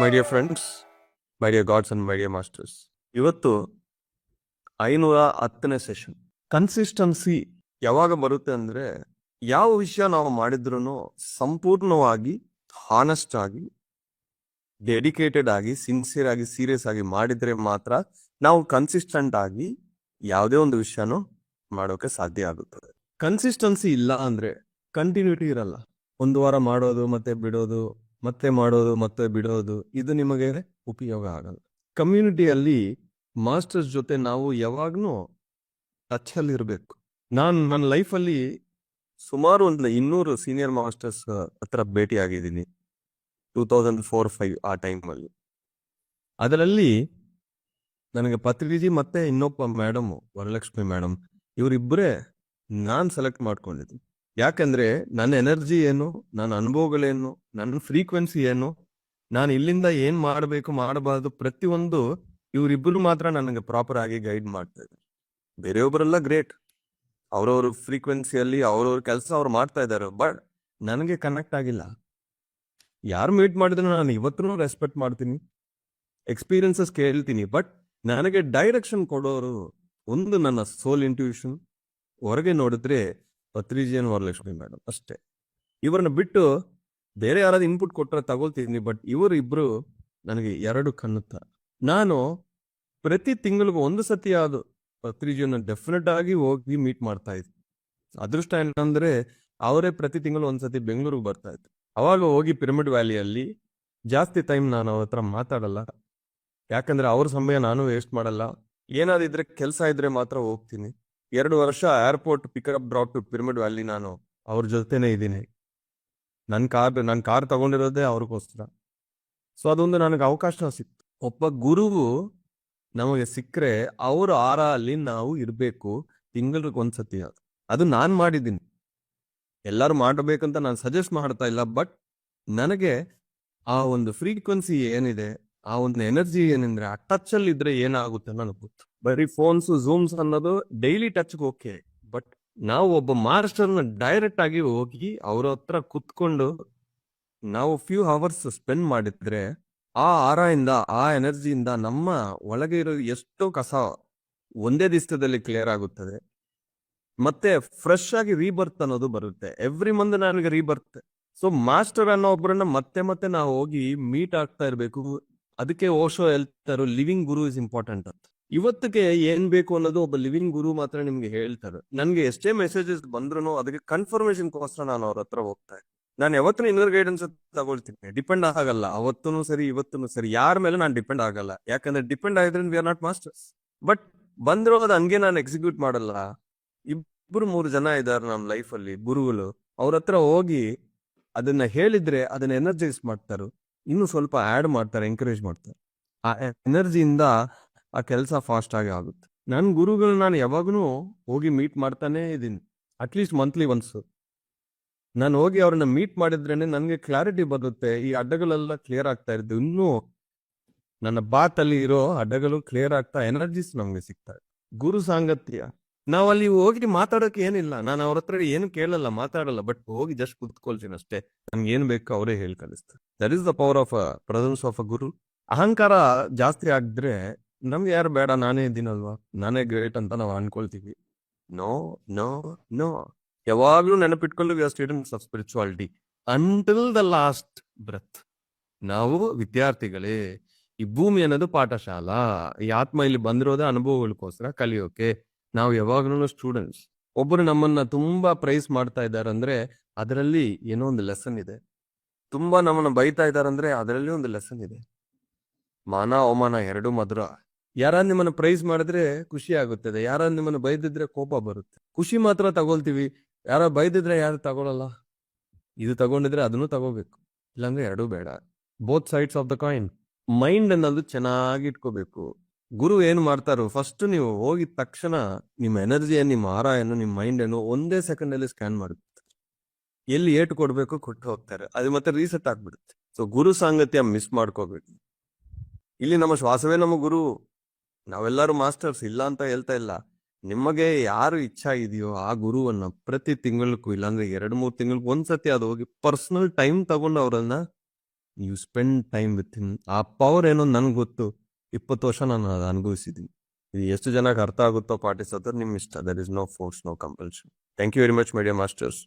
My dear friends my dear gods and my dear masters ಇವತ್ತು ಐನೂರ ಹತ್ತನೇ session consistency ಯಾವಾಗ ಬರುತ್ತೆ ಅಂದ್ರೆ ಯಾವ ವಿಷಯ ನಾವು ಮಾಡಿದ್ರು ಸಂಪೂರ್ಣವಾಗಿ ಹಾನೆಸ್ಟ್ ಆಗಿ ಡೆಡಿಕೇಟೆಡ್ ಆಗಿ ಸಿನ್ಸಿಯರ್ ಆಗಿ ಸೀರಿಯಸ್ ಆಗಿ ಮಾಡಿದ್ರೆ ಮಾತ್ರ ನಾವು ಕನ್ಸಿಸ್ಟೆಂಟ್ ಆಗಿ ಯಾವುದೇ ಒಂದು ವಿಷಯನೂ ಮಾಡೋಕೆ ಸಾಧ್ಯ ಆಗುತ್ತದೆ. ಕನ್ಸಿಸ್ಟೆನ್ಸಿ ಇಲ್ಲ ಅಂದ್ರೆ ಕಂಟಿನ್ಯೂಟಿ ಇರಲ್ಲ. ಒಂದು ವಾರ ಮಾಡೋದು ಮತ್ತೆ ಬಿಡೋದು ಮತ್ತೆ ಮಾಡೋದು, ಮತ್ತೆ ಬಿಡೋದು, ಇದು ನಿಮಗೆ ಉಪಯೋಗ ಆಗಲ್ಲ. ಕಮ್ಯುನಿಟಿಯಲ್ಲಿ ಮಾಸ್ಟರ್ಸ್ ಜೊತೆ ನಾವು ಯಾವಾಗ್ಲೂ ಟಚ್ ಅಲ್ಲಿ ಇರಬೇಕು ನಾನು ನನ್ನ ಲೈಫಲ್ಲಿ ಸುಮಾರು ಒಂದು ಇನ್ನೂರು ಸೀನಿಯರ್ ಮಾಸ್ಟರ್ಸ್ ಹತ್ರ ಭೇಟಿ ಆಗಿದ್ದೀನಿ ಟೂ ತೌಸಂಡ್ ಫೋರ್, ಫೈವ್ ಆ ಟೈಮಲ್ಲಿ. ಅದರಲ್ಲಿ ನನಗೆ ಪತ್ರಿಜಿ ಮತ್ತೆ ಇನ್ನೊಬ್ಬ ಮೇಡಮ್ ವರಲಕ್ಷ್ಮಿ ಮೇಡಮ್ ಇವರಿಬ್ಬರೇ ನಾನು ಸೆಲೆಕ್ಟ್ ಮಾಡ್ಕೊಂಡಿದ್ದೀನಿ. ಯಾಕಂದ್ರೆ ನನ್ನ ಎನರ್ಜಿ ಏನು, ನನ್ನ ಅನುಭವಗಳೇನು ನನ್ನ ಫ್ರೀಕ್ವೆನ್ಸಿ ಏನು, ನಾನು ಇಲ್ಲಿಂದ ಏನ್ ಮಾಡಬೇಕು, ಮಾಡಬಾರ್ದು ಪ್ರತಿಯೊಂದು ಇವರಿಬ್ಬರು ಮಾತ್ರ ನನಗೆ ಪ್ರಾಪರ್ ಆಗಿ ಗೈಡ್ ಮಾಡ್ತಾ ಇದ್ದಾರೆ. ಬೇರೆಯೊಬ್ಬರೆಲ್ಲ ಗ್ರೇಟ್ ಅವ್ರವ್ರ ಫ್ರೀಕ್ವೆನ್ಸಿಯಲ್ಲಿ ಅವ್ರವ್ರ ಕೆಲಸ ಅವ್ರು ಮಾಡ್ತಾ ಇದ್ದಾರೆ ಬಟ್ ನನಗೆ ಕನೆಕ್ಟ್ ಆಗಿಲ್ಲ. ಯಾರು ಮೀಟ್ ಮಾಡಿದ್ರು ನಾನು ಇವತ್ತೂ ರೆಸ್ಪೆಕ್ಟ್ ಮಾಡ್ತೀನಿ ಎಕ್ಸ್ಪೀರಿಯನ್ಸಸ್ ಕೇಳ್ತೀನಿ ಬಟ್ ನನಗೆ ಡೈರೆಕ್ಷನ್ ಕೊಡೋರು ಒಂದು ನನ್ನ ಸೋಲ್ ಇಂಟ್ಯೂಷನ್ ಹೊರಗೆ ನೋಡಿದ್ರೆ ಪತ್ರಿಜಿಯನ್ ವರಲಕ್ಷ್ಮಿ ಮೇಡಮ್ ಅಷ್ಟೇ. ಇವ್ರನ್ನ ಬಿಟ್ಟು ಬೇರೆ ಯಾರಾದ್ರೂ ಇನ್ಪುಟ್ ಕೊಟ್ಟರೆ ತಗೊಳ್ತಿದ್ದೀನಿ ಬಟ್ ಇವರು ಇಬ್ರು ನನಗೆ ಎರಡು ಕಣ್ಣುತ್ತ ನಾನು ಪ್ರತಿ ತಿಂಗಳಿಗೂ ಒಂದು ಸತಿ ಅದು ಪತ್ರಿಜಿಯನ್ನ ಡೆಫಿನೆಟ್ ಆಗಿ ಹೋಗಿ ಮೀಟ್ ಮಾಡ್ತಾ ಇದ್ದೆ. ಅದೃಷ್ಟ ಏನಂದ್ರೆ ಅವರೇ ಪ್ರತಿ ತಿಂಗಳು ಒಂದ್ಸತಿ ಬೆಂಗಳೂರಿಗೆ ಬರ್ತಾ ಇದ್ರು. ಅವಾಗ ಹೋಗಿ ಪಿರಮಿಡ್ ವ್ಯಾಲಿಯಲ್ಲಿ ಜಾಸ್ತಿ ಟೈಮ್ ನಾನು ಅವ್ರ ಮಾತಾಡಲ್ಲ. ಯಾಕಂದ್ರೆ ಅವ್ರ ಸಮಯ ನಾನು ವೇಸ್ಟ್ ಮಾಡಲ್ಲ. ಏನಾದಿದ್ರೆ ಕೆಲಸ ಇದ್ರೆ ಮಾತ್ರ ಹೋಗ್ತೀನಿ. ಎರಡು ವರ್ಷ airport pickup drop to Pyramid Valley ನಾನು ಅವ್ರ ಜೊತೆನೆ ಇದ್ದೀನಿ. ನನ್ನ ಕಾರ್ ನನ್ನ ಕಾರ್ ತಗೊಂಡಿರೋದೇ ಅವ್ರಿಗೋಸ್ಕರ. ಸೊ ಅದೊಂದು ನನಗೆ ಅವಕಾಶ ಸಿಕ್ತು. ಒಬ್ಬ ಗುರುವು ನಮಗೆ ಸಿಕ್ಕರೆ ಅವ್ರ ಆರ ಅಲ್ಲಿ ನಾವು ಇರಬೇಕು. ತಿಂಗಳಿಗೆ ಒಂದ್ಸತಿ ಅದು ಅದು ನಾನು ಮಾಡಿದ್ದೀನಿ. ಎಲ್ಲರೂ ಮಾಡಬೇಕಂತ ನಾನು ಸಜೆಸ್ಟ್ ಮಾಡ್ತಾ ಇಲ್ಲ ಬಟ್ ನನಗೆ ಆ ಒಂದು ಫ್ರೀಕ್ವೆನ್ಸಿ ಏನಿದೆ, ಆ ಒಂದು ಎನರ್ಜಿ ಏನಂದ್ರೆ, ಆ ಟಚ್ ಅಲ್ಲಿ ಇದ್ರೆ ಏನಾಗುತ್ತೆ ನನಗೆ ಗೊತ್ತು. ಬರೀ ಫೋನ್ಸ್ ಝೂಮ್ಸ್ ಅನ್ನೋದು ಡೈಲಿ ಟಚ್ ಓಕೆ ಬಟ್ ನಾವು ಒಬ್ಬ ಮಾಸ್ಟರ್ನ ಡೈರೆಕ್ಟ್ ಆಗಿ ಹೋಗಿ ಅವ್ರ ಹತ್ರ ಕುತ್ಕೊಂಡು ನಾವು ಫ್ಯೂ ಅವರ್ಸ್ ಸ್ಪೆಂಡ್ ಮಾಡಿದ್ರೆ ಆ ಆರದಿಂದ ಆ ಎನರ್ಜಿಯಿಂದ ನಮ್ಮ ಒಳಗೆ ಇರೋ ಎಷ್ಟೋ ಕಸ ಒಂದೇ ದಿವಸದಲ್ಲಿ ಕ್ಲಿಯರ್ ಆಗುತ್ತದೆ. ಮತ್ತೆ ಫ್ರೆಶ್ ಆಗಿ ರೀಬರ್ತ್ ಅನ್ನೋದು ಬರುತ್ತೆ. ಎವ್ರಿ ಮಂತ್ ನನಗೆ ರೀಬರ್ತ್ ಸೊ ಮಾಸ್ಟರ್ ಅನ್ನೋ ಒಬ್ಬರನ್ನ ಮತ್ತೆ ಮತ್ತೆ ನಾವು ಹೋಗಿ ಮೀಟ್ ಆಗ್ತಾ ಇರಬೇಕು. ಅದಕ್ಕೆ ಓಶೋ ಹೇಳ್ತಾರೋ ಲಿವಿಂಗ್ ಗುರು ಇಸ್ ಇಂಪಾರ್ಟೆಂಟ್ ಅಂತ. ಇವತ್ತಿಗೆ ಏನ್ ಬೇಕು ಅನ್ನೋದು ಒಬ್ಬ ಲಿವಿಂಗ್ ಗುರು ಮಾತ್ರ ನಿಮ್ಗೆ ಹೇಳ್ತಾರೆ. ನನ್ಗೆ ಎಷ್ಟೇ ಮೆಸೇಜಸ್ ಬಂದ್ರು ಅದಕ್ಕೆ ಕನ್ಫರ್ಮೇಶನ್ ಕೋಸ್ಕರ ನಾನು ಅವ್ರ ಹತ್ರ ಹೋಗ್ತಾ ಇದ್ದೆ. ನಾನು ಯಾವತ್ತೂ ಇನ್ನರ್ ಗೈಡೆನ್ಸ್ ತಗೊಳ್ತೀನಿ. ಡಿಪೆಂಡ್ ಆಗಲ್ಲ. ಅವತ್ತೂ ಸರಿ ಇವತ್ತೂ ಸರಿ. ಯಾರ ಮೇಲೆ ನಾನು ಡಿಪೆಂಡ್ ಆಗಲ್ಲ. ಯಾಕಂದ್ರೆ ಡಿಪೆಂಡ್ ಆಗಿದ್ರೆ we are not masters but ಬಂದಿರೋದು ಹಂಗೆ ನಾನು ಎಕ್ಸಿಕ್ಯೂಟ್ ಮಾಡಲ್ಲ. ಇಬ್ರು ಮೂರು ಜನ ಇದ್ದಾರೆ ನಮ್ಮ ಅಲ್ಲಿ, ಗುರುಗಳು. ಅವ್ರ ಹತ್ರ ಹೋಗಿ ಅದನ್ನ ಹೇಳಿದ್ರೆ ಅದನ್ನ ಎನರ್ಜೈಸ್ ಮಾಡ್ತಾರೆ. ಇನ್ನು ಸ್ವಲ್ಪ ಆಡ್ ಮಾಡ್ತಾರೆ ಎನ್ಕರೇಜ್ ಮಾಡ್ತಾರೆ. ಆ ಎನರ್ಜಿಯಿಂದ ಆ ಕೆಲಸ ಫಾಸ್ಟ್ ಆಗಿ ಆಗುತ್ತೆ. ನನ್ನ ಗುರುಗಳು ನಾನು ಯಾವಾಗೂ ಹೋಗಿ ಮೀಟ್ ಮಾಡ್ತಾನೆ ಇದ್ದೀನಿ. ಅಟ್ಲೀಸ್ಟ್ ಮಂತ್ಲಿ ಒನ್ಸ್ ನಾನು ಹೋಗಿ ಅವ್ರನ್ನ ಮೀಟ್ ಮಾಡಿದ್ರೇನೆ ನನಗೆ ಕ್ಲಾರಿಟಿ ಬರುತ್ತೆ. ಈ ಅಡ್ಡಗಳೆಲ್ಲ ಕ್ಲಿಯರ್ ಆಗ್ತಾ ಇದ್ದು ಇನ್ನೂ ನನ್ನ ಬಾತಲ್ಲಿ ಇರೋ ಅಡ್ಡಗಳು ಕ್ಲಿಯರ್ ಆಗ್ತಾ ಎನರ್ಜೀಸ್ ನಮಗೆ ಸಿಗ್ತಾ ಗುರು ಸಾಂಗತ್ಯ. ನಾವು ಅಲ್ಲಿ ಹೋಗಿ ಮಾತಾಡೋಕೆ ಏನಿಲ್ಲ. ನಾನು ಅವ್ರ ಹತ್ರ ಏನು ಕೇಳಲ್ಲ, ಮಾತಾಡಲ್ಲ. ಬಟ್ ಹೋಗಿ ಜಸ್ಟ್ ಕುತ್ಕೊಳ್ತೀನಿ ಅಷ್ಟೇ. ನನ್ಗೆ ಏನ್ ಬೇಕು ಅವರೇ ಹೇಳಿ ಕಲಿಸ್ತಾರೆ that is the power of a presence of a guru ಅಹಂಕಾರ ಜಾಸ್ತಿ ಆಗಿದ್ರೆ ನಮ್ಗೆ ಯಾರು ಬೇಡ, ನಾನೇ ಇದ್ದೀನಲ್ವಾ? ನಾನೇ ಗ್ರೇಟ್ ಅಂತ ನಾವು ಅನ್ಕೊಳ್ತೀವಿ. ನೋ ನೋ ನೋ ಯಾವಾಗ್ಲೂ ನೆನಪಿಟ್ಕೊಂಡು we are students until the last breath ನಾವು ವಿದ್ಯಾರ್ಥಿಗಳೇ, ಈ ಭೂಮಿ ಅನ್ನೋದು ಪಾಠಶಾಲಾ. ಈ ಆತ್ಮ ಇಲ್ಲಿ ಬಂದಿರೋದೇ ಅನುಭವಗಳಿಗೋಸ್ಕರ ಕಲಿಯೋಕೆ. ನಾವು ಯಾವಾಗ್ಲೂ ಸ್ಟೂಡೆಂಟ್ಸ್ ಒಬ್ಬರು ನಮ್ಮನ್ನ ತುಂಬಾ ಪ್ರೈಸ್ ಮಾಡ್ತಾ ಇದ್ದಾರೆ ಅಂದ್ರೆ ಅದರಲ್ಲಿ ಏನೋ ಒಂದು ಲೆಸನ್ ಇದೆ. ತುಂಬಾ ನಮ್ಮನ್ನ ಬೈತಾ ಇದ್ದಾರೆ ಅಂದ್ರೆ ಅದರಲ್ಲಿ ಒಂದು ಲೆಸನ್ ಇದೆ. ಮಾನ ಅವಮಾನ ಎರಡು ಮಧುರ. ಯಾರ ನಿಮ್ಮನ್ನ ಪ್ರೈಸ್ ಮಾಡಿದ್ರೆ ಖುಷಿ ಆಗುತ್ತದೆ. ಯಾರ ನಿಮ್ಮನ್ನ ಬೈದಿದ್ರೆ ಕೋಪ ಬರುತ್ತೆ. ಖುಷಿ ಮಾತ್ರ ತಗೊಳ್ತೀವಿ. ಯಾರ ಬೈದಿದ್ರೆ ಯಾರು ತಗೊಳಲ್ಲ? ಇದು ತಗೊಂಡಿದ್ರೆ ಅದನ್ನು ತಗೋಬೇಕು. ಇಲ್ಲಾಂದ್ರೆ ಎರಡೂ ಬೇಡ. Both sides of the coin mind ಅನ್ನೋದು ಚೆನ್ನಾಗಿ ಇಟ್ಕೋಬೇಕು. ಗುರು ಏನ್ ಮಾಡ್ತಾರೋ ಫಸ್ಟ್ ನೀವು ಹೋಗಿದ ತಕ್ಷಣ ನಿಮ್ಮ ಎನರ್ಜಿ ನಿಮ್ಮ ಆರಾಯನ್ನು ನಿಮ್ಮ ಮೈಂಡ್ ಅನ್ನು ಒಂದೇ ಸೆಕೆಂಡ್ ಅಲ್ಲಿ ಸ್ಕ್ಯಾನ್ ಮಾಡುತ್ತೆ ಎಲ್ಲಿ ಏಟು ಕೊಡ್ಬೇಕು ಕೊಟ್ಟು ಹೋಗ್ತಾರೆ. ಅದು ಮತ್ತೆ ರೀಸೆಟ್ ಆಗ್ಬಿಡುತ್ತೆ. ಸೊ ಗುರು ಸಾಂಗತ್ಯ ಮಿಸ್ ಮಾಡ್ಕೋಬೇಕು ಇಲ್ಲಿ ನಮ್ಮ ಶ್ವಾಸವೇ ನಮ್ಮ ಗುರು. ನಾವೆಲ್ಲರೂ ಮಾಸ್ಟರ್ಸ್ ಇಲ್ಲ ಅಂತ ಹೇಳ್ತಾ ಇಲ್ಲ. ನಿಮಗೆ ಯಾರು ಇಚ್ಛಾ ಇದೆಯೋ ಆ ಗುರುವನ್ನ ಪ್ರತಿ ತಿಂಗಳಿಗೂ ಇಲ್ಲಾಂದ್ರೆ ಎರಡು, ಮೂರು ತಿಂಗಳಿಗೆ ಒಂದ್ಸತಿ ಅದು ಹೋಗಿ ಪರ್ಸನಲ್ ಟೈಮ್ ತಗೊಂಡು ಅವರನ್ನ you spend time with him. ಆ ಪವರ್ ಏನೋ ನನಗೆ ಗೊತ್ತು. ಇಪ್ಪತ್ತು ವರ್ಷ ನಾನು ಅದು ಅನುಭವಿಸಿದ್ದೀನಿ. ಇದು ಎಷ್ಟು ಜನಕ್ಕೆ ಅರ್ಥ ಆಗುತ್ತೋ ಪಾಠಿಸೋದ್ರ ನಿಮ್ಮ ಇಷ್ಟ there is no force no compulsion thank you very much media masters